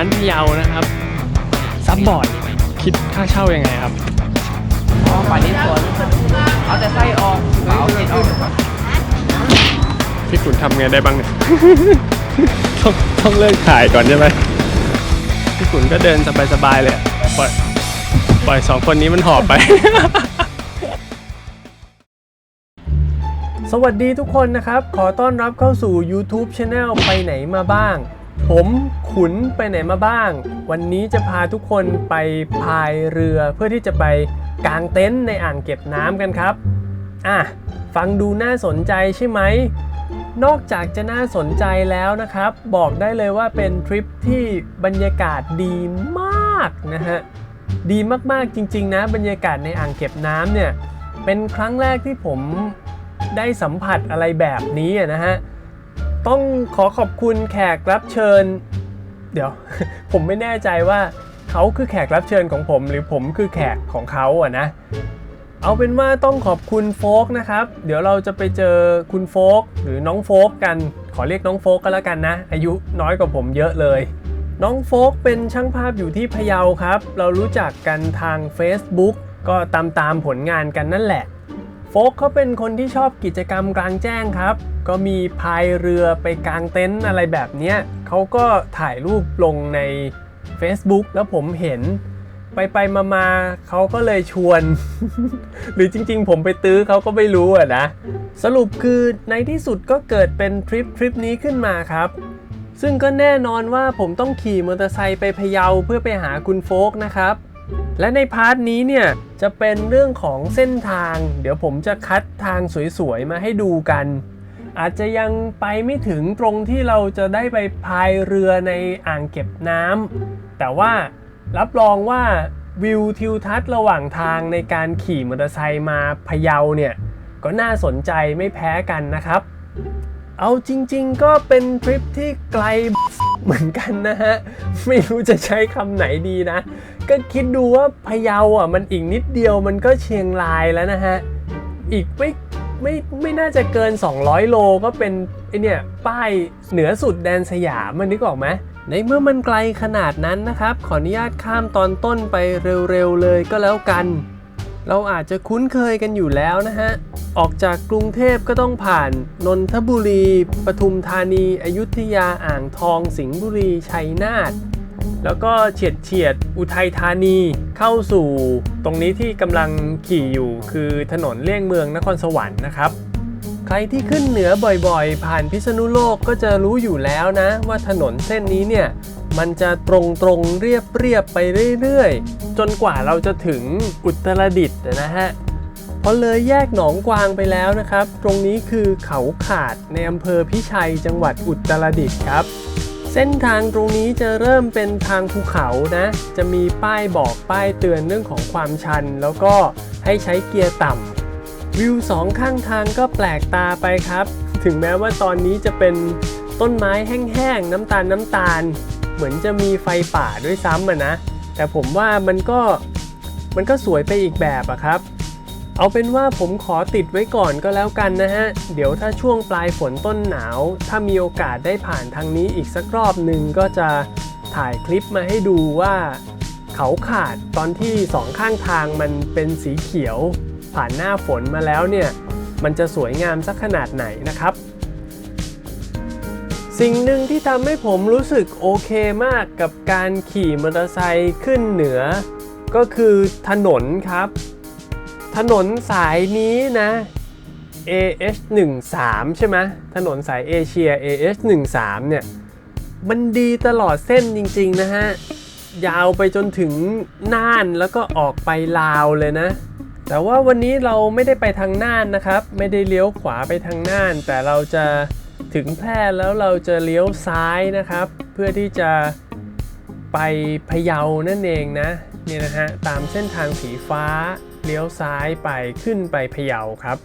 านพะเยานะครับ ซับบอร์ด คิดค่าเช่ายังไงครับ อ๋อป่านนี้สวนเอาแต่ไส้ออกเอาเห็ดออกพี่ขุนทำไงได้บ้างเนี่ย ต้องต้องเลิกขายก่อนใช่ไหมพี่ขุนก็เดินสบายๆเลยอะปล่อยปล่อยสองคนนี้มันหอบไป สวัสดีทุกคนนะครับ ขอต้อนรับเข้าสู่ YouTube Channel ไปไหนมาบ้าง ผมขุนไปไหนมาบ้าง วันนี้จะพาทุกคนไปพายเรือเพื่อที่จะไปกางเต็นท์ในอ่างเก็บน้ำกันครับ อะ ฟังดูน่าสนใจใช่ไหม นอกจากจะน่าสนใจแล้วนะครับ บอกได้เลยว่าเป็นทริปที่บรรยากาศดีมากนะฮะ ดีมากๆจริงๆนะ บรรยากาศในอ่างเก็บน้ำเนี่ย เป็นครั้งแรกที่ผมได้สัมผัสอะไรแบบนี้นะฮะ ต้องขอขอบคุณแขกรับเชิญ เดี๋ยว ผมไม่แน่ใจว่าเขาคือแขกรับเชิญของผม หรือผมคือแขกของเขาอะนะ เอาเป็นว่าต้องขอบคุณโฟกนะครับ เดี๋ยวเราจะไปเจอคุณโฟกหรือน้องโฟกกัน ขอเรียกน้องโฟกก็แล้วกันนะ อายุน้อยกว่าผมเยอะเลย น้องโฟกเป็นช่างภาพอยู่ที่พะเยาครับ เรารู้จักกันทาง Facebook ก็ตามตามผลงานกันนั่นแหละ โฟกเขาเป็นคนที่ชอบกิจกรรมกลางแจ้งครับ ก็มีพายเรือไปกางเต็นท์อะไรแบบนี้เขาก็ถ่ายรูปลงใน Facebook แล้วผมเห็นไปไปมามาเขาก็เลยชวน หรือจริงๆ ผมไปตื้อเขาก็ไม่รู้อะนะ สรุปคือในที่สุดก็เกิดเป็นทริปทริปนี้ขึ้นมาครับ ซึ่งก็แน่นอนว่าผมต้องขี่มอเตอร์ไซค์ไปพะเยาเพื่อไปหาคุณโฟกนะครับ และในพาร์ทนี้เนี่ยจะเป็นเรื่องของเส้นทาง เดี๋ยวผมจะคัดทางสวยๆมาให้ดูกัน อาจจะยังไปไม่ถึงตรงที่เราจะได้ไปพายเรือในอ่างเก็บน้ำแต่ว่ารับรองว่าวิวทิวทัศน์ระหว่างทางในการขี่มอเตอร์ไซค์มาพะเยาเนี่ยก็น่าสนใจไม่แพ้กันนะครับ เอาจริงๆก็เป็นทริปที่ไกลเหมือนกันนะฮะ ไม่รู้จะใช้คำไหนดีนะ ก็คิดดูว่าพะเยาอะมันอีกนิดเดียวมันก็เชียงรายแล้วนะฮะ อีกไม่ไม่ไม่น่าจะเกิน 200 โลก็เป็นไอเนี่ยป้ายเหนือสุดแดนสยามมันนึกออกไหมในเมื่อมันไกลขนาดนั้นนะครับ ขออนุญาตข้ามตอนต้นไปเร็วๆเลยก็แล้วกัน เราอาจจะคุ้นเคยกันอยู่แล้วนะฮะ ออกจากกรุงเทพก็ต้องผ่านนนทบุรี ปทุมธานี อยุธยาอ่างทอง สิงห์บุรี ชัยนาท แล้วก็เฉียดเฉียดอุทัยธานีเข้าสู่ ตรงนี้ที่กำลังขี่อยู่คือถนนเลี่ยงเมืองนครสวรรค์นะครับ ใครที่ขึ้นเหนือบ่อยๆ ผ่านพิษณุโลกก็จะรู้อยู่แล้วนะ ว่าถนนเส้นนี้เนี่ยมันจะตรงๆเรียบเรียบๆไปเรื่อยๆ จนกว่าเราจะถึงอุตรดิตถ์นะฮะพอเลยแยกหนองกวางไปแล้วนะครับ ตรงนี้คือเขาขาดในอำเภอพิชัยจังหวัดอุตรดิตถ์ครับ เส้นทางตรงนี้จะเริ่มเป็นทางภูเขานะ จะมีป้ายบอกป้ายเตือนเรื่องของความชัน แล้วก็ให้ใช้เกียร์ต่ำวิวสองข้างทางก็แปลกตาไปครับ ถึงแม้ว่าตอนนี้จะเป็นต้นไม้แห้งๆ น้ำตาลน้ำตาล เหมือนจะมีไฟป่าด้วยซ้ำอะนะ แต่ผมว่ามันก็มันก็สวยไปอีกแบบอะครับ เอาเป็นว่าผมขอติดไว้ก่อนก็แล้วกันนะฮะ เดี๋ยวถ้าช่วงปลายฝนต้นหนาว ถ้ามีโอกาสได้ผ่านทางนี้อีกสักรอบหนึ่งก็จะถ่ายคลิปมาให้ดูว่า เขาขาดตอนที่สองข้างทางมันเป็นสีเขียว ผ่านหน้าฝนมาแล้วเนี่ย มันจะสวยงามสักขนาดไหนนะครับ สิ่งหนึ่งที่ทำให้ผมรู้สึกโอเคมากกับการขี่มอเตอร์ไซค์ขึ้นเหนือ ก็คือถนนครับ นนสายนี้นะ AH 1 3 ใช่ไหมถนนสายเอเชีย AH 1 3 เนี่ย มันดีตลอดเส้นจริงๆนะฮะ ยาวไปจนถึงน่านแล้วก็ออกไปลาวเลยนะ แต่ว่าวันนี้เราไม่ได้ไปทางน่านนะครับ ไม่ได้เลี้ยวขวาไปทางน่าน แต่เราจะถึงแพร่แล้วเราจะเลี้ยวซ้ายนะครับ เพื่อที่จะไปพะเยานั่นเองนะ เนี่ยนะฮะตามเส้นทางสีฟ้าเลี้ยวซ้ายไปขึ้นไปพะเยาครับ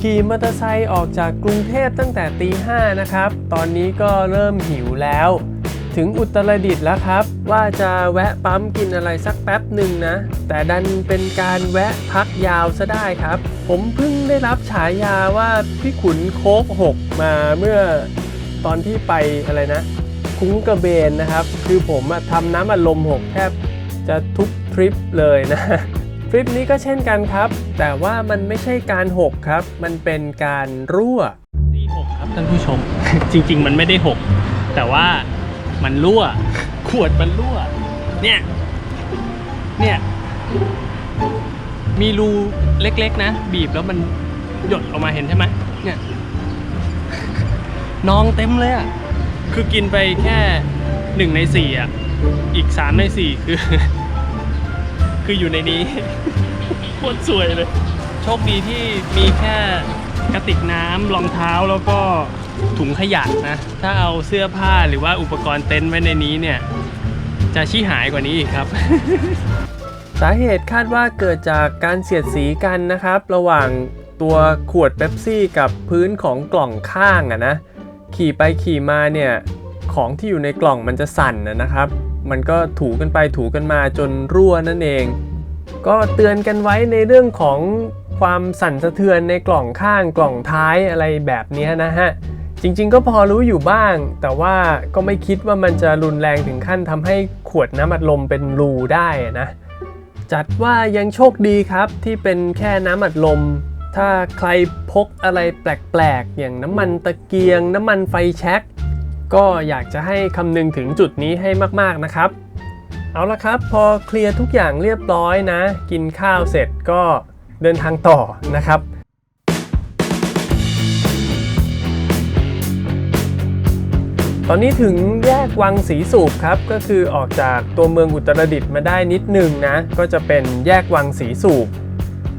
ขี่มอเตอร์ไซค์ออกจากกรุงเทพตั้งแต่ตีห้านะครับ ตอนนี้ก็เริ่มหิวแล้วถถึงอุตรดิตถ์แล้วครับ ว่าจะแวะปั๊มกินอะไรสักแป๊บหนึ่งนะ แต่ดันเป็นการแวะพักยาวซะได้ครับ ผมเพิ่งได้รับฉายาว่าพี่ขุนโคกหกมาเมื่อตอนที่ไปอะไรนะ คุ้งกระเบนนะครับ คือผมทำน้ำอัดลมหกแทบจะทุกทริปเลยนะทริปนี้ก็เช่นกันครับ แต่ว่ามันไม่ใช่การหกครับ มันเป็นการรั่วซีหกครับท่านผู้ชม จริง ๆ มันไม่ได้หกแต่ว่ามันรั่ว ขวดมันรั่ว เนี่ย เนี่ย มีรูเล็กๆนะ บีบแล้วมันหยดออกมาเห็นใช่ไหมเนี่ยนองเต็มเลยอะ คือกินไปแค่หนึ่งในสี่อะ อีกสามในสี่คือ คืออยู่ในนี้โคตรสวยเลย โชคดีที่มีแค่กระติกน้ำรองเท้าแล้วก็ถุงขยะนะ ถ้าเอาเสื้อผ้าหรือว่าอุปกรณ์เต็นท์ไว้ในนี้เนี่ย จะชี้หายกว่านี้อีกครับ สาเหตุคาดว่าเกิดจากการเสียดสีกันนะครับ ระหว่างตัวขวดเป๊ปซี่กับพื้นของกล่องข้างอะนะ ขี่ไปขี่มาเนี่ยของที่อยู่ในกล่องมันจะสั่นนะครับ มันก็ถูกันไปถูกันมาจนรั่วนั่นเอง ก็เตือนกันไว้ในเรื่องของความสั่นสะเทือนในกล่องข้างกล่องท้ายอะไรแบบนี้นะฮะ จริงๆ ก็พอรู้อยู่บ้าง แต่ว่าก็ไม่คิดว่ามันจะรุนแรงถึงขั้นทำให้ขวดน้ำอัดลมเป็นรูได้นะ จัดว่ายังโชคดีครับที่เป็นแค่น้ำอัดลม ถ้าใครพกอะไรแปลกๆ อย่างน้ำมันตะเกียง น้ำมันไฟแช็กก็อยากจะให้คำนึงถึงจุดนี้ให้มากๆนะครับ เอาละครับ พอเคลียร์ทุกอย่างเรียบร้อยนะ กินข้าวเสร็จก็เดินทางต่อนะครับตอนนี้ถึงแยกวังสีสูบครับ ก็คือออกจากตัวเมืองอุตรดิตถ์มาได้นิดหนึ่งนะ ก็จะเป็นแยกวังสีสูบ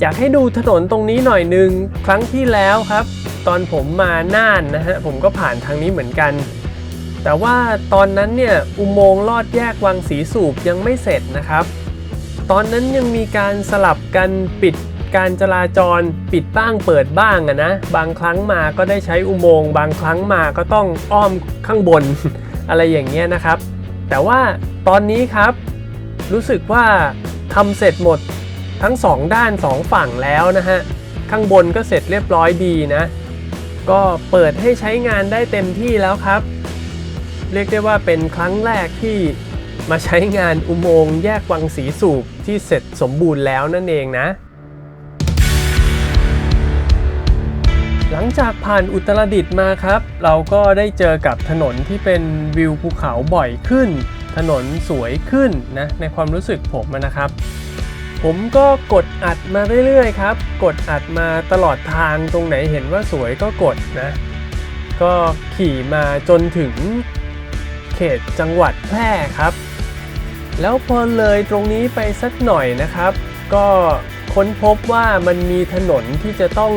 อยากให้ดูถนนตรงนี้หน่อยนึง ครั้งที่แล้วครับ ตอนผมมาน่านนะฮะผมก็ผ่านทางนี้เหมือนกัน แต่ว่าตอนนั้นเนี่ยอุโมงค์ลอดแยกวังสีสูบยังไม่เสร็จนะครับ ตอนนั้นยังมีการสลับกันปิดการจราจรปิดบ้างเปิดบ้างอะนะ บางครั้งมาก็ได้ใช้อุโมงค์บางครั้งมาก็ต้องอ้อมข้างบนอะไรอย่างเงี้ยนะครับ แต่ว่าตอนนี้ครับ รู้สึกว่าทำเสร็จหมด ทั้งสองด้านสองฝั่งแล้วนะฮะ ข้างบนก็เสร็จเรียบร้อยดีนะ ก็เปิดให้ใช้งานได้เต็มที่แล้วครับ เรียกได้ว่าเป็นครั้งแรกที่มาใช้งานอุโมงค์แยกวังสีสูบที่เสร็จสมบูรณ์แล้วนั่นเองนะ หลังจากผ่านอุตรดิตถ์มาครับ เราก็ได้เจอกับถนนที่เป็นวิวภูเขาบ่อยขึ้น ถนนสวยขึ้นนะในความรู้สึกผมนะครับ ผมก็กดอัดมาเรื่อยๆครับ กดอัดมาตลอดทางตรงไหนเห็นว่าสวยก็กดนะ ก็ขี่มาจนถึงเขตจังหวัดแพร่ครับ แล้วพอเลยตรงนี้ไปสักหน่อยนะครับ ก็ค้นพบว่ามันมีถนนที่จะต้อง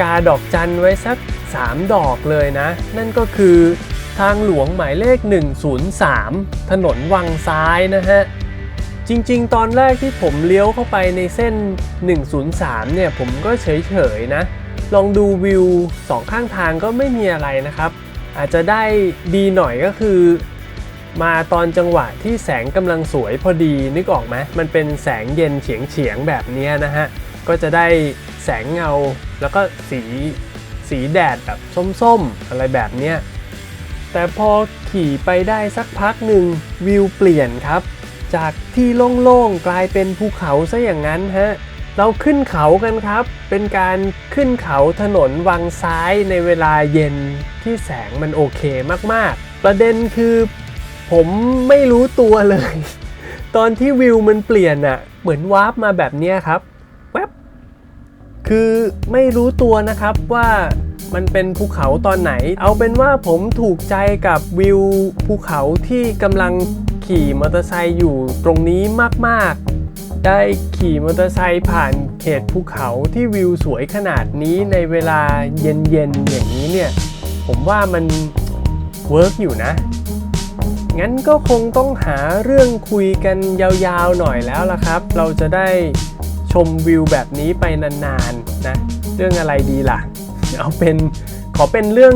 กาดอกจันไว้สัก 3 ดอกเลยนะ นั่นก็คือทางหลวงหมายเลข 103 ถนนวังซ้ายนะฮะ จริง ๆ ตอนแรกที่ผมเลี้ยวเข้าไปในเส้น 103 เนี่ย ผมก็เฉย ๆ นะ ลองดูวิวสองข้างทางก็ไม่มีอะไรนะครับ อาจจะได้ดีหน่อยก็คือ มาตอนจังหวะที่แสงกำลังสวยพอดีนึกออกไหมมันเป็นแสงเย็นเฉียงเฉียงแบบนี้นะฮะ ก็จะได้แสงเงาแล้วก็สีสีแดดแบบส้ม ๆ อะไรแบบนี้แต่พอขี่ไปได้สักพักหนึ่งวิวเปลี่ยนครับ จากที่โล่งๆ กลายเป็นภูเขาซะอย่างนั้นฮะ เราขึ้นเขากันครับ เป็นการขึ้นเขาถนนวังซ้ายในเวลาเย็นที่แสงมันโอเคมากๆ ประเด็นคือผมไม่รู้ตัวเลย ตอนที่วิวมันเปลี่ยนอะเหมือนวาร์ปมาแบบนี้ครับแวบคือไม่รู้ตัวนะครับว่ามันเป็นภูเขาตอนไหน เอาเป็นว่าผมถูกใจกับวิวภูเขาที่กำลัง ขี่มอเตอร์ไซค์อยู่ตรงนี้มากๆ ได้ขี่มอเตอร์ไซค์ผ่านเขตภูเขาที่วิวสวยขนาดนี้ในเวลาเย็นๆอย่างนี้เนี่ย ผมว่ามันเวิร์กอยู่นะ งั้นก็คงต้องหาเรื่องคุยกันยาวๆหน่อยแล้วล่ะครับ เราจะได้ชมวิวแบบนี้ไปนานๆนะ เรื่องอะไรดีล่ะ เอาเป็นขอเป็นเรื่อง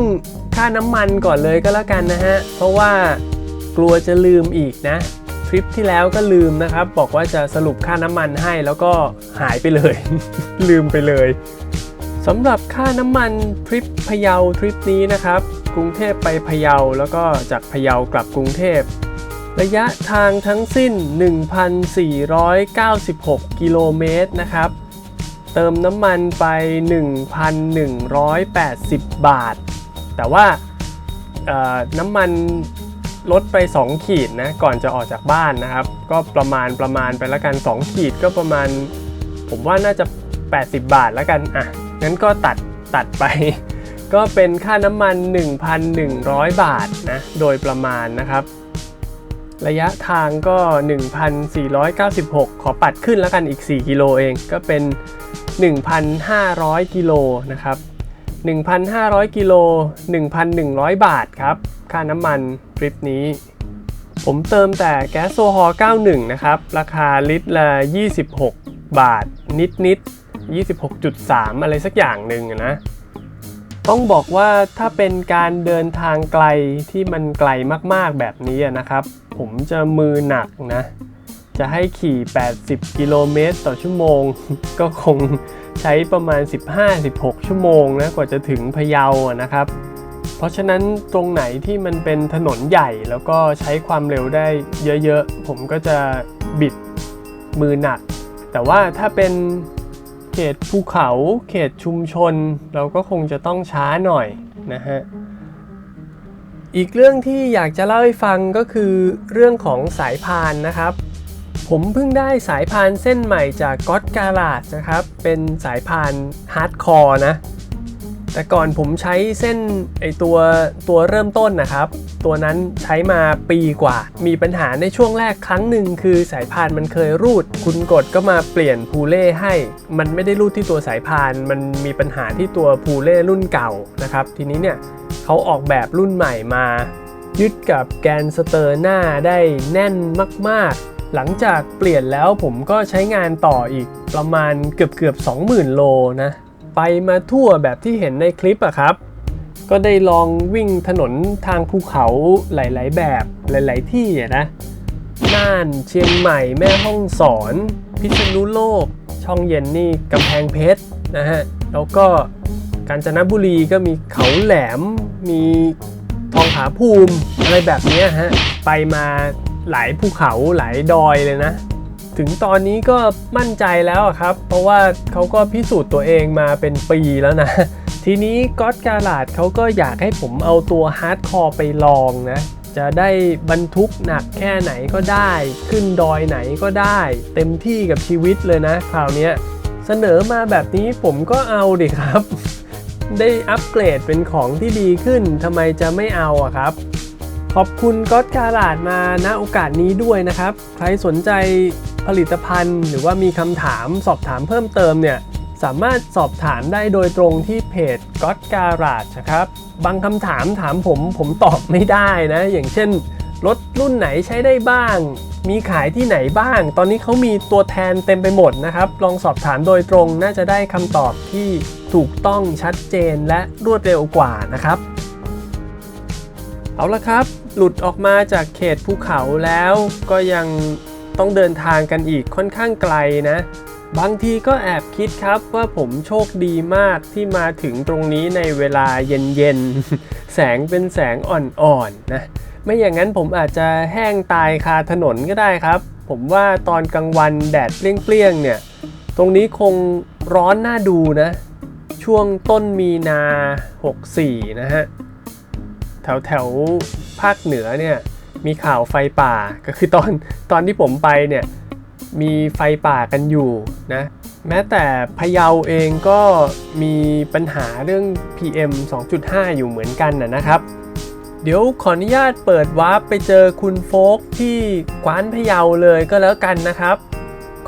ค่าน้ำมันก่อนเลยก็แล้วกันนะฮะ เพราะว่า กลัวจะลืมอีกนะทริปที่แล้วก็ลืมนะครับ บอกว่าจะสรุปค่าน้ำมันให้แล้วก็หายไปเลย ลืมไปเลยสำหรับค่าน้ำมันทริปพะเยาทริปนี้นะครับ กรุงเทพไปพะเยาแล้วก็จากพะเยากลับกรุงเทพ ระยะทางทั้งสิ้น 1,496 กิโลเมตรนะครับ เติมน้ำมันไป 1,180 บาท แต่ว่าน้ำมัน ลดไป 2 ขีดนะก่อนจะออกจากบ้านนะครับ ก็ประมาณประมาณไปแล้วกัน 2 ขีดก็ประมาณ ผมว่าน่าจะ 80 บาทแล้วกันอะงั้นก็ตัดตัดไป ก็เป็นค่าน้ำมัน 1,100 บาทนะโดยประมาณนะครับ ระยะทางก็ 1,496 ขอปัดขึ้นแล้วกันอีก 4 กิโลเองก็เป็น 1,500 กิโลนะครับ 1,500 กิโล 1,100 บาทครับ ค่าน้ำมันทริปนี้ ผมเติมแต่แก๊สโซฮอล์91 นะครับ ราคาลิตรละ 26 บาท นิดนิด26.3 อะไรสักอย่างหนึ่งนะ ต้องบอกว่าถ้าเป็นการเดินทางไกลที่มันไกลมากๆแบบนี้นะครับ ผมจะมือหนักนะ จะให้ขี่ 80 กิโลเมตรต่อชั่วโมง ก็คง ใช้ประมาณ 15-16 ชั่วโมงนะกว่าจะถึงพะเยานะครับ เพราะฉะนั้นตรงไหนที่มันเป็นถนนใหญ่แล้วก็ใช้ความเร็วได้เยอะๆ ผมก็จะบิดมือหนัก แต่ว่าถ้าเป็นเขตภูเขาเขตชุมชน เราก็คงจะต้องช้าหน่อยนะฮะอีกเรื่องที่อยากจะเล่าให้ฟังก็คือเรื่องของสายพานนะครับ ผมเพิ่งได้สายพานเส้นใหม่จากก็ d กาลาดนะครับ เป็นสายพานฮาร์ดคอร์นะ แต่ก่อนผมใช้เส้นไอตัวตัวเริ่มต้นนะครับ ตัวนั้นใช้มาปีกว่า มีปัญหาในช่วงแรกครั้งหนึ่งคือสายพานมันเคยรูด คุณกดก็มาเปลี่ยนพูเล่ให้ มันไม่ได้รูดที่ตัวสายพาน มันมีปัญหาที่ตัวพูเล่รุ่นเก่านะครับ ทีนี้เนี่ยเขาออกแบบรุ่นใหม่มา ยึดกับแกนสเตอร์หน้าได้แน่นมากๆ หลังจากเปลี่ยนแล้วผมก็ใช้งานต่ออีกประมาณเกือบเกือบ20,000 โลนะ ไปมาทั่วแบบที่เห็นในคลิปอะครับ ก็ได้ลองวิ่งถนนทางภูเขาหลาย ๆ แบบหลาย ๆ ที่นะน่านเชียงใหม่แม่ฮ่องสอน พิษณุโลก ช่องเย็นนี่กำแพงเพชรนะฮะ แล้วก็กาญจนบุรีก็มีเขาแหลมมีทองผาภูมิอะไรแบบนี้ฮะ ไปมา หลายภูเขาหลายดอยเลยนะ ถึงตอนนี้ก็มั่นใจแล้วครับ เพราะว่าเขาก็พิสูจน์ตัวเองมาเป็นปีแล้วนะทีนี้ก็อดกาลาดเขาก็อยากให้ผมเอาตัวฮาร์ดคอร์ไปลองนะ จะได้บรรทุกหนักแค่ไหนก็ได้ ขึ้นดอยไหนก็ได้ เต็มที่กับชีวิตเลยนะ คราวนี้เสนอมาแบบนี้ผมก็เอาดิครับ ได้อัปเกรดเป็นของที่ดีขึ้นทำไมจะไม่เอาอะครับ ขอบคุณก็อดกาลาดมาณโอกาสนี้ด้วยนะครับ ใครสนใจผลิตภัณฑ์ หรือว่ามีคำถามสอบถามเพิ่มเติมเนี่ยสามารถสอบถามได้โดยตรงที่เพจก็อดการาดนะครับ บางคำถามถามผมผมตอบไม่ได้นะ อย่างเช่น รถรุ่นไหนใช้ได้บ้าง มีขายที่ไหนบ้าง ตอนนี้เขามีตัวแทนเต็มไปหมดนะครับ ลองสอบถามโดยตรงน่าจะได้คำตอบที่ถูกต้องชัดเจนและรวดเร็วกว่านะครับ เอาละครับ หลุดออกมาจากเขตภูเขาแล้วก็ยังต้องเดินทางกันอีกค่อนข้างไกลนะ บางทีก็แอบคิดครับว่าผมโชคดีมากที่มาถึงตรงนี้ในเวลาเย็นๆ แสงเป็นแสงอ่อนๆนะไม่อย่างนั้นผมอาจจะแห้งตายคาถนนก็ได้ครับ ผมว่าตอนกลางวันแดดเปรี้ยงๆเนี่ย ตรงนี้คงร้อนน่าดูนะ ช่วงต้นมีนา 64 นะฮะ แถวแถว ภาคเหนือเนี่ยมีข่าวไฟป่าก็คือตอนตอนที่ผมไปเนี่ยมีไฟป่ากันอยู่นะแม้แต่พะเยาเองก็มีปัญหาเรื่อง PM 2.5 อยู่เหมือนกันนะครับ เดี๋ยวขออนุญาตเปิดวาร์ปไปเจอคุณโฟกที่กวานพะเยาเลยก็แล้วกันนะครับ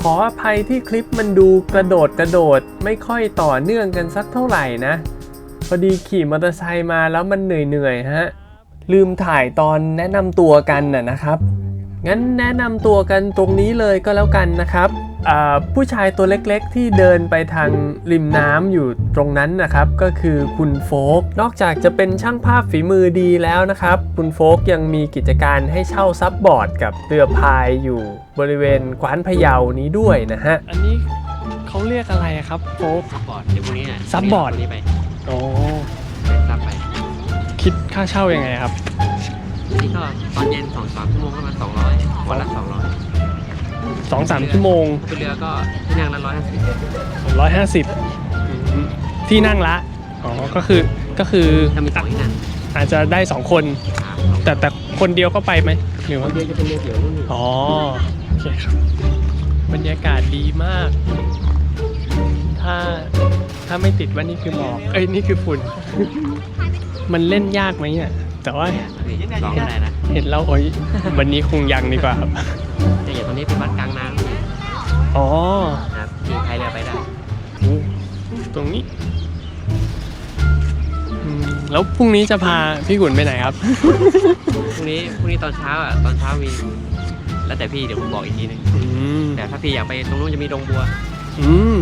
ขออภัยที่คลิปมันดูกระโดดกระโดดไม่ค่อยต่อเนื่องกันสักเท่าไหร่นะ พอดีขี่มอเตอร์ไซค์มาแล้วมันเหนื่อยๆฮะ ลืมถ่ายตอนแนะนำตัวกันน่ะนะครับ งั้นแนะนำตัวกันตรงนี้เลยก็แล้วกันนะครับอ่าผู้ชายตัวเล็กๆ ที่เดินไปทางริมน้ำอยู่ตรงนั้นนะครับ ก็คือคุณโฟก นอกจากจะเป็นช่างภาพฝีมือดีแล้วนะครับ คุณโฟกยังมีกิจการให้เช่าซับบอร์ดกับเรือพายอยู่บริเวณกวานพะเยานี้ด้วยนะฮะ อันนี้เขาเรียกอะไรครับโฟกซับบอร์ดเดี๋ยวพรุ่งนี้น่ะซับบอร์ดพงนี้ไปโอ้ไปซับไป คิดค่าเช่ายังไงครับ นี่ก็ตอนเย็นสองสามชั่วโมงประมาณสองร้อยวันละสองร้อยสองสามชั่วโมงถ้าเป็นเรือก็ที่นั่งละร้อยห้าสิบร้อยห้าสิบที่นั่งละ อ๋อ ก็คือ ก็คือถ้ามีสองที่นั่งอาจจะได้สองคน ครับแต่แต่คนเดียวก็ไปไหมหรือคว่านเดียวจะเป็นเรือเดี่ยวนู่นนี่อ๋อ โอเคครับ บรรยากาศดีมาก ถ้า ถ้าไม่ติดว่านี่คือหมอก เอ้ย นี่คือฝุ่น มันเล่นยากไหมเนี่ยแต่ว่านี่สองก็ได้นะเห็นแล้วโอ้ยวันนี้คงยังดีกว่าครับแต่อย่างตรงนี้เป็นวัดกลางน้ำอ๋อนะครับขี่พายเรือไปได้โอ้ตรงนี้อืมแล้วพรุ่งนี้จะพาพี่ขุนไปไหนครับ พรุ่งนี้พรุ่งนี้ตอนเช้าอะตอนเช้ามีแล้วแต่พี่เดี๋ยวผมบอกอีกทีหนึงอืมแต่ถ้าพี่อยากไปตรงนู้นจะมีดงบัวอืม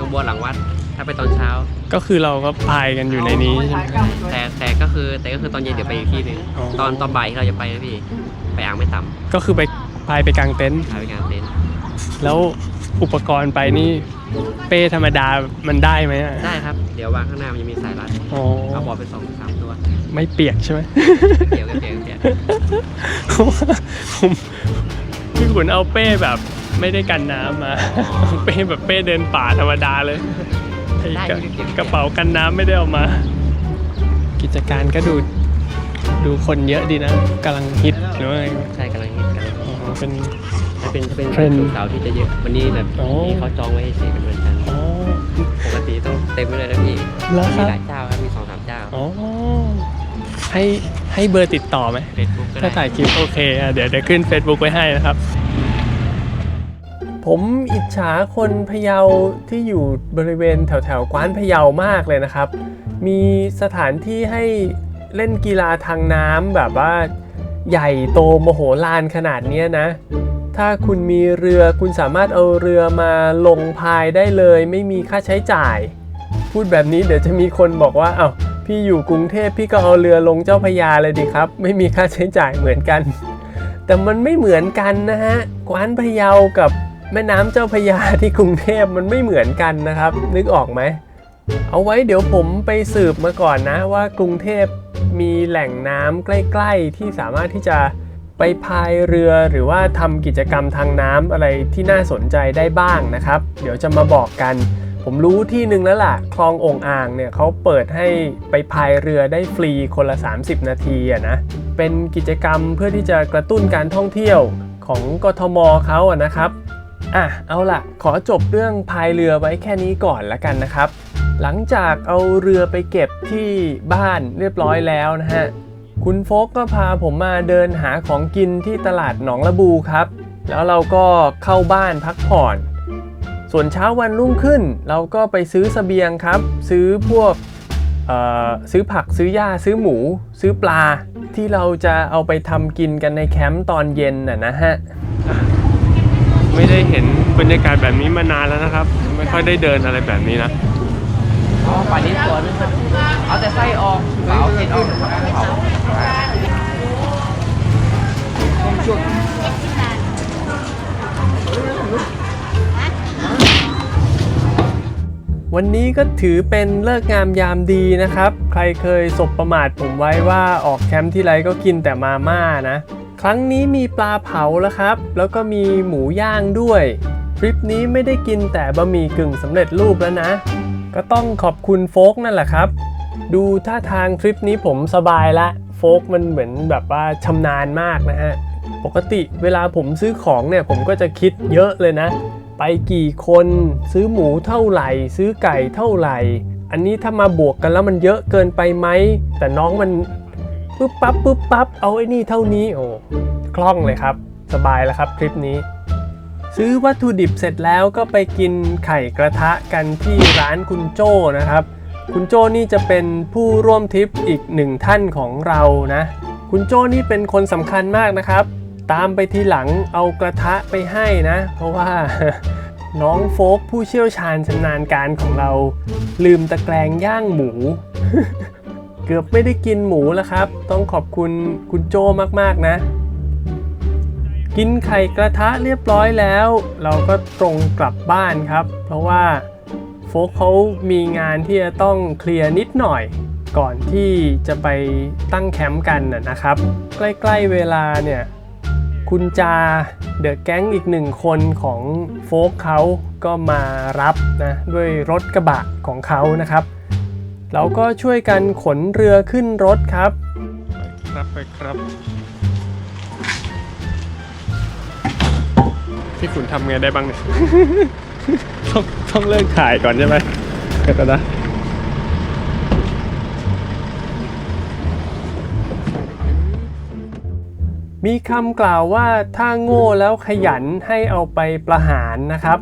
ดงบัวหลังวัด ถ้าไปตอนเช้า ก็คือเราก็พายกันอยู่ในนี้ใช่ไหม แต่แต่ก็คือแต่ก็คือตอนเย็นเดี๋ยวไปอีกที่หนึ่งอ๋อ ตอนตอนบ่ายที่เราจะไปนะพี่ ไปอ่างไม่ต่ก็คือไปพายไปกลางเต็นท์ำพาไปงานเต็นท์แล้วอุปกรณ์ไปนี่เป้ธรรมดามันได้ไหมอะได้ครับ เดี๋ยววางข้างหน้ามันจะมีสายรัดอ๋อเอาบอร์ดไปสองสามตัวไม่เปียกใช่ไหม เกี่ยวกันเกี่ยวกันเกี่ยวผมพี่ขุนเอาเป้แบบไม่ได้กันน้ำมาเอาเป้แบบเป้เดินป่าธรรมดาเลย ไอ้ได้กระพี่ก็เก็บกระเป๋ากันน้ำไม่ได้เอามา กิจการก็ดูดูคนเยอะดีนะกำลังฮิตหรือว่าไงใช่กำลังฮิตกันอ๋อเป็นถ้าเป็นถ้าเป็นเทรนด์ศุกร์เสาร์ที่จะเยอะวันนี้แบบอ๋อนี่เขาจองไว้เฉยๆเป็นวันจันทร์อ๋อ ปกติต้องเต็มไปเลยนะพี่แล้วคมีรับหลายเจ้าครับมีสองสามเจ้าอ๋อให้ให้เบอร์ติดต่อไหมเฟซบุ๊กก็ถ้าได้ถ่ายคลิปโอเคอะเดี๋ยวเดี๋ยวขึ้น Facebook ไว้ให้นะครับ ผมอิจฉาคนพะเยาที่อยู่บริเวณแถวแถวๆกว้านพะเยามากเลยนะครับ มีสถานที่ให้เล่นกีฬาทางน้ำแบบว่าใหญ่โตโมโหลานขนาดนี้นะ ถ้าคุณมีเรือคุณสามารถเอาเรือมาลงพายได้เลย ไม่มีค่าใช้จ่าย พูดแบบนี้เดี๋ยวจะมีคนบอกว่าเอา้าพี่อยู่กรุงเทพพี่ก็เอาเรือลงเจ้าพยาเลยดีครับ ไม่มีค่าใช้จ่ายเหมือนกัน แต่มันไม่เหมือนกันนะฮะกวานพะเยากับ แม่น้ำเจ้าพยาที่กรุงเทพมันไม่เหมือนกันนะครับ นึกออกไหม เอาไว้เดี๋ยวผมไปสืบมาก่อนนะว่ากรุงเทพมีแหล่งน้ำใกล้ ๆ ที่สามารถที่จะไปพายเรือหรือว่าทำกิจกรรมทางน้ำอะไรที่น่าสนใจได้บ้างนะครับ เดี๋ยวจะมาบอกกัน ผมรู้ที่หนึ่งแล้วล่ะ คลององอ่างเนี่ยเขาเปิดให้ไปพายเรือได้ฟรีคนละ 30 นาทีอะนะ เป็นกิจกรรมเพื่อที่จะกระตุ้นการท่องเที่ยวของกทมเขาอะนะครับ อะเอาล่ะ ขอจบเรื่องพายเรือไว้แค่นี้ก่อนละกันนะครับ หลังจากเอาเรือไปเก็บที่บ้านเรียบร้อยแล้วนะฮะคุณโฟกก็พาผมมาเดินหาของกินที่ตลาดหนองละบูครับ แล้วเราก็เข้าบ้านพักผ่อน ส่วนเช้าวันรุ่งขึ้น เราก็ไปซื้อสเสบียงครับ ซื้อพวกซื้อผักซื้อหญ้าซื้อหมู ซื้อปลาที่เราจะเอาไปทำกินกันในแคมป์ตอนเย็นน่ะนะฮะ ไม่ได้เห็นบรรยากาศแบบนี้มานานแล้วนะครับ ไม่ค่อยได้เดินอะไรแบบนี้นะอ๋อป่านนี้สวนเอาแต่ไส้ออกเปล่าเผ็ดออกเผาวันนี้ก็ถือเป็นเลิกงามยามดีนะครับ ใครเคยสบประมาทผมไว้ว่าออกแคมป์ที่ไรก็กินแต่มาม่านะ ครั้งนี้มีปลาเผาแล้วครับ แล้วก็มีหมูย่างด้วยทริปนี้ไม่ได้กินแต่บะหมี่กึ่งสำเร็จรูปแล้วนะ ก็ต้องขอบคุณโฟกนั่นแหละครับ ดูท่าทางทริปนี้ผมสบายละโฟกมันเหมือนแบบว่าชำนาญมากนะฮะ ปกติเวลาผมซื้อของเนี่ยผมก็จะคิดเยอะเลยนะ ไปกี่คนซื้อหมูเท่าไหร่ ซื้อไก่เท่าไหร่ อันนี้ถ้ามาบวกกันแล้วมันเยอะเกินไปไหม แต่น้องมัน ปุ๊บปั๊บปุ๊บปั๊บเอาไอ้นี่เท่านี้โอ้คล่องเลยครับ สบายแล้วครับทริปนี้ ซื้อวัตถุดิบเสร็จแล้วก็ไปกินไข่กระทะกันที่ร้านคุณโจ้นะครับ คุณโจ้นี่จะเป็นผู้ร่วมทริปอีกหนึ่งท่านของเรานะ คุณโจ้นี่เป็นคนสำคัญมากนะครับ ตามไปทีหลังเอากระทะไปให้นะ เพราะว่าน้องโฟกผู้เชี่ยวชาญชำนาญการของเรา ลืมตะแกรงย่างหมู กือบไม่ได้กินหมูแล้วครับ ต้องขอบคุณคุณโจมากๆนะ กินไข่กระทะเรียบร้อยแล้ว เราก็ตรงกลับบ้านครับ เพราะว่าโฟกเขามีงานที่จะต้องเคลียร์นิดหน่อย ก่อนที่จะไปตั้งแคมป์กันนะนะครับ ใกล้ๆเวลาเนี่ยคุณจาเดอะแก๊งอีกหนึ่งคนของโฟกเขาก็มารับนะด้วยรถกระบะของเขานะครับ เราก็ช่วยกันขนเรือขึ้นรถครับ ครับไปครับ พี่ขุนทำไงได้บ้างเนี่ย ต้องต้องเลิกขายก่อนใช่ไหมก็นะ มีคำกล่าวว่าถ้าโง่แล้วขยันให้เอาไปประหารนะครับ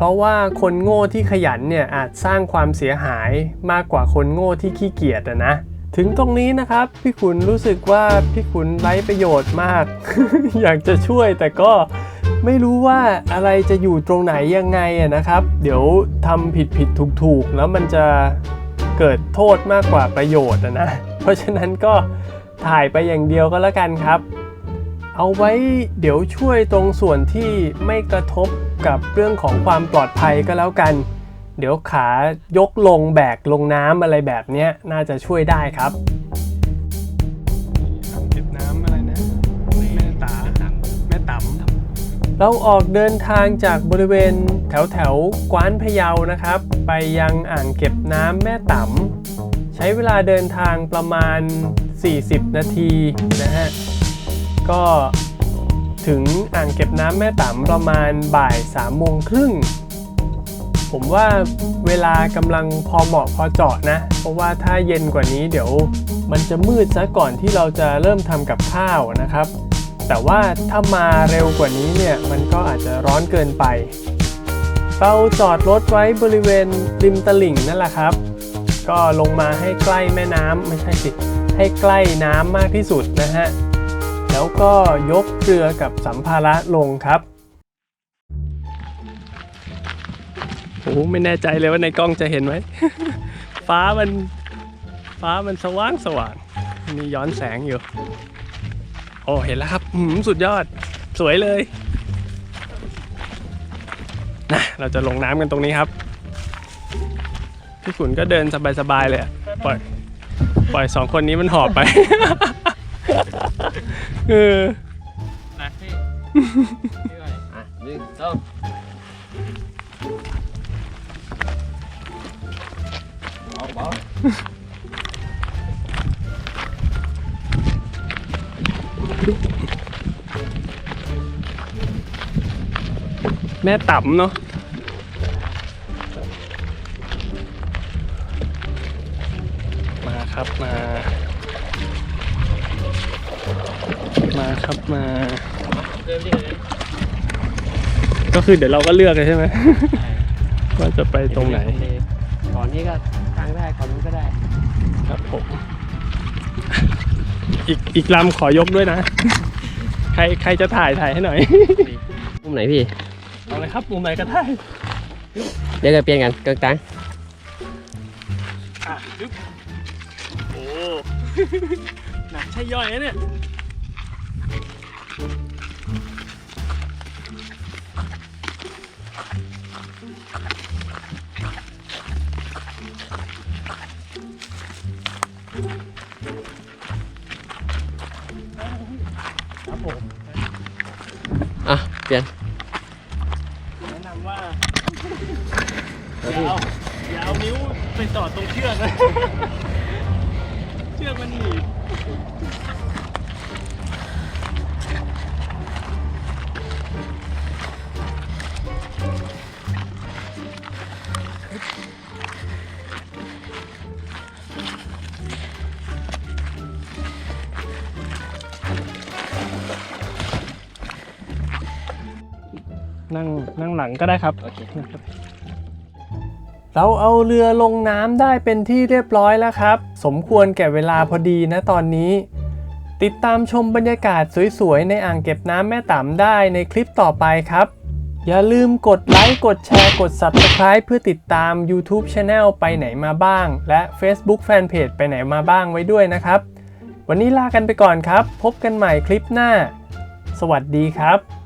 เพราะว่าคนโง่ที่ขยันเนี่ยอาจสร้างความเสียหายมากกว่าคนโง่ที่ขี้เกียจอะนะ ถึงตรงนี้นะครับ พี่ขุนรู้สึกว่าพี่ขุนไร้ประโยชน์มาก อยากจะช่วยแต่ก็ไม่รู้ว่าอะไรจะอยู่ตรงไหนยังไงอะนะครับ เดี๋ยวทำผิดผิดถูกถูกแล้วมันจะเกิดโทษมากกว่าประโยชน์อะนะ เพราะฉะนั้นก็ถ่ายไปอย่างเดียวก็แล้วกันครับ เอาไว้เดี๋ยวช่วยตรงส่วนที่ไม่กระทบกับเรื่องของความปลอดภัยก็แล้วกัน เดี๋ยวขายกลงแบกลงน้ำอะไรแบบเนี้ยน่าจะช่วยได้ครับเก็บน้ำอะไรนะแม่ตาแม่ตำเราออกเดินทางจากบริเวณแถวแถวๆกว้านพะเยานะครับ ไปยังอ่างเก็บน้ำแม่ตำใช้เวลาเดินทางประมาณ 40 นาทีนะฮะ ก็ถึงอ่างเก็บน้ำแม่ต๋ำประมาณบ่าย3ามโมงครึ่งผมว่าเวลากำลังพอเหมาะพอเจาะนะ เพราะว่าถ้าเย็นกว่านี้เดี๋ยวมันจะมืดซะก่อนที่เราจะเริ่มทำกับข้าวนะครับ แต่ว่าถ้ามาเร็วกว่านี้เนี่ยมันก็อาจจะร้อนเกินไป เราจอดรถไว้บริเวณริมตลิ่งนั่นแหละครับ ก็ลงมาให้ใกล้แม่น้ำไม่ใช่สิให้ใกล้น้ำมากที่สุดนะฮะ แล้วก็ยกเรือกับสัมภาระลงครับโอ้ไม่แน่ใจเลยว่าในกล้องจะเห็นไหม ฟ้ามันฟ้ามันสว่างสว่างมีย้อนแสงอยู่ โอ้เห็นแล้วครับหืมสุดยอดสวยเลยนะเราจะลงน้ำกันตรงนี้ครับ พี่ขุนก็เดินสบายๆเลยปล่อยปล่อยสองคนนี้มันหอบไป เออนะพี่พี่ก่อนอะหนึ่งสองเอาเบาแม่ต่ำเนาะมาครับมา ครับมาเดินดิเลยก็คือเดี๋ยวเราก็เลือกเลยใช่ไหมว่าจะไปตรงไหนก่อนนี้ก็ทางได้ก่อนนู้นก็ได้ ครับผมอีกอีกลำขอยกด้วยนะ ใครใครจะถ่ายถ่ายให้หน่อยมุมไหนพี่เอาเลยครับมุมไหนก็ได้เดี๋ยวก็เปลี่ยนกันกลางอะยึบโอ้หนักใช่ย่อยนะเนี่ยครับผมๆ อะ เปลี่ยน นั่งนั่งหลังก็ได้ครับ โอเค เราเอาเรือลงน้ำได้เป็นที่เรียบร้อยแล้วครับ สมควรแก่เวลาพอดีนะตอนนี้ ติดตามชมบรรยากาศสวยๆ ในอ่างเก็บน้ำแม่ต่ำได้ในคลิปต่อไปครับ อย่าลืมกดไลค์ กดแชร์ กด Subscribe เพื่อติดตาม YouTube Channel ไปไหนมาบ้าง และ Facebook Fanpage ไปไหนมาบ้างไว้ด้วยนะครับ วันนี้ลากันไปก่อนครับ พบกันใหม่คลิปหน้า สวัสดีครับ